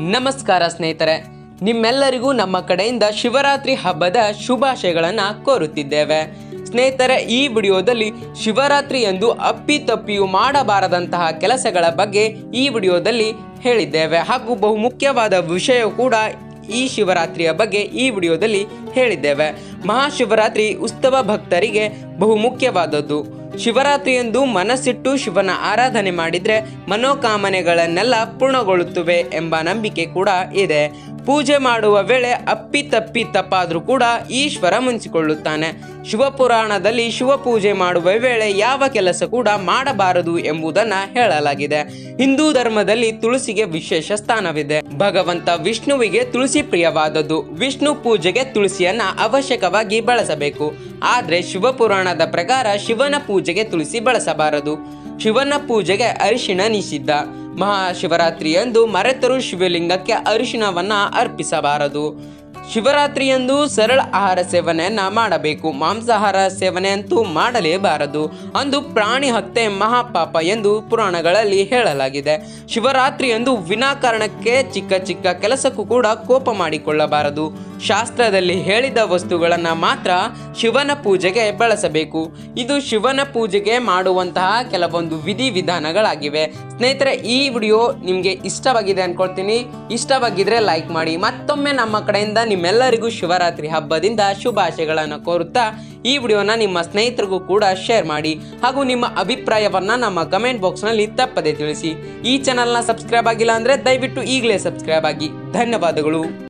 ನಮಸ್ಕಾರ ಸ್ನೇಹಿತರೆ, ನಿಮ್ಮೆಲ್ಲರಿಗೂ ನಮ್ಮ ಕಡೆಯಿಂದ ಶಿವರಾತ್ರಿ ಹಬ್ಬದ ಶುಭಾಶಯಗಳನ್ನು ಕೋರುತ್ತಿದ್ದೇವೆ. ಸ್ನೇಹಿತರೆ, ಈ ವಿಡಿಯೋದಲ್ಲಿ ಶಿವರಾತ್ರಿ ಎಂದು ಅಪ್ಪಿತಪ್ಪಿಯು ಮಾಡಬಾರದಂತಹ ಕೆಲಸಗಳ ಬಗ್ಗೆ ಈ ವಿಡಿಯೋದಲ್ಲಿ ಹೇಳಿದ್ದೇವೆ. ಹಾಗೂ ಬಹು ಮುಖ್ಯವಾದ ವಿಷಯ ಕೂಡ ಈ ಶಿವರಾತ್ರಿಯ ಬಗ್ಗೆ ಈ ವಿಡಿಯೋದಲ್ಲಿ ಹೇಳಿದ್ದೇವೆ. ಮಹಾಶಿವರಾತ್ರಿ ಉತ್ಸವ ಭಕ್ತರಿಗೆ ಬಹು ಮುಖ್ಯವಾದದ್ದು. ಶಿವರಾತ್ರಿಯಂದು ಮನಸ್ಸಿಟ್ಟು ಶಿವನ ಆರಾಧನೆ ಮಾಡಿದರೆ ಮನೋಕಾಮನೆಗಳನ್ನೆಲ್ಲ ಪೂರ್ಣಗೊಳ್ಳುತ್ತವೆ ಎಂಬ ನಂಬಿಕೆ ಕೂಡ ಇದೆ. ಪೂಜೆ ಮಾಡುವ ವೇಳೆ ಅಪ್ಪಿ ತಪ್ಪಿ ತಪ್ಪಾದರೂ ಕೂಡ ಈಶ್ವರ ಮುಂಚಿಕೊಳ್ಳುತ್ತಾನೆ ಶಿವಪುರಾಣದಲ್ಲಿ ಶಿವಪೂಜೆ ಮಾಡುವ ವೇಳೆ ಯಾವ ಕೆಲಸ ಕೂಡ ಮಾಡಬಾರದು ಎಂಬುದನ್ನು ಹೇಳಲಾಗಿದೆ. ಹಿಂದೂ ಧರ್ಮದಲ್ಲಿ ತುಳಸಿಗೆ ವಿಶೇಷ ಸ್ಥಾನವಿದೆ. ಭಗವಂತ ವಿಷ್ಣುವಿಗೆ ತುಳಸಿ ಪ್ರಿಯವಾದದ್ದು. ವಿಷ್ಣು ಪೂಜೆಗೆ ತುಳಸಿಯನ್ನ ಅವಶ್ಯಕವಾಗಿ ಬಳಸಬೇಕು. ಆದರೆ ಶಿವಪುರಾಣದ ಪ್ರಕಾರ ಶಿವನ ಪೂಜೆಗೆ ತುಳಸಿ ಬಳಸಬಾರದು. ಶಿವನ ಪೂಜೆಗೆ ಅರಿಶಿಣ ನಿಷಿದ್ಧ. ಮಹಾಶಿವರಾತ್ರಿಯಂದು ಮರೆತರು ಶಿವಲಿಂಗಕ್ಕೆ ಅರಿಶಿಣವನ್ನ ಅರ್ಪಿಸಬಾರದು. ಶಿವರಾತ್ರಿಯಂದು ಸರಳ ಆಹಾರ ಸೇವನೆಯನ್ನ ಮಾಡಬೇಕು. ಮಾಂಸಾಹಾರ ಸೇವನೆಯಂತೂ ಮಾಡಲೇಬಾರದು. ಅಂದು ಪ್ರಾಣಿ ಹತ್ಯೆ ಮಹಾಪಾಪ ಎಂದು ಪುರಾಣಗಳಲ್ಲಿ ಹೇಳಲಾಗಿದೆ. ಶಿವರಾತ್ರಿಯಂದು ವಿನಾಕಾರಣಕ್ಕೆ ಚಿಕ್ಕ ಚಿಕ್ಕ ಕೆಲಸಕ್ಕೂ ಕೂಡ ಕೋಪ ಮಾಡಿಕೊಳ್ಳಬಾರದು. ಶಾಸ್ತ್ರದಲ್ಲಿ ಹೇಳಿದ ವಸ್ತುಗಳನ್ನು ಮಾತ್ರ ಶಿವನ ಪೂಜೆಗೆ ಬಳಸಬೇಕು. ಇದು ಶಿವನ ಪೂಜೆಗೆ ಮಾಡುವಂತಹ ಕೆಲವೊಂದು ವಿಧಿ ವಿಧಾನಗಳಾಗಿವೆ. ಸ್ನೇಹಿತರೆ, ಈ ವಿಡಿಯೋ ನಿಮಗೆ ಇಷ್ಟವಾಗಿದೆ ಅನ್ಕೊಳ್ತೀನಿ. ಇಷ್ಟವಾಗಿದ್ರೆ ಲೈಕ್ ಮಾಡಿ. ಮತ್ತೊಮ್ಮೆ ನಮ್ಮ ಕಡೆಯಿಂದ ನಿಮ್ಮೆಲ್ಲರಿಗೂ ಶಿವರಾತ್ರಿ ಹಬ್ಬದಿಂದ ಶುಭಾಶಯಗಳನ್ನು ಕೋರುತ್ತಾ ಈ ವಿಡಿಯೋನ ನಿಮ್ಮ ಸ್ನೇಹಿತರಿಗೂ ಕೂಡ ಶೇರ್ ಮಾಡಿ. ಹಾಗೂ ನಿಮ್ಮ ಅಭಿಪ್ರಾಯವನ್ನು ನಮ್ಮ ಕಮೆಂಟ್ ಬಾಕ್ಸ್ನಲ್ಲಿ ತಪ್ಪದೆ ತಿಳಿಸಿ. ಈ ಚಾನಲ್ನ ಸಬ್ಸ್ಕ್ರೈಬ್ ಆಗಿಲ್ಲ ಅಂದರೆ ದಯವಿಟ್ಟು ಈಗಲೇ ಸಬ್ಸ್ಕ್ರೈಬ್ ಆಗಿ. ಧನ್ಯವಾದಗಳು.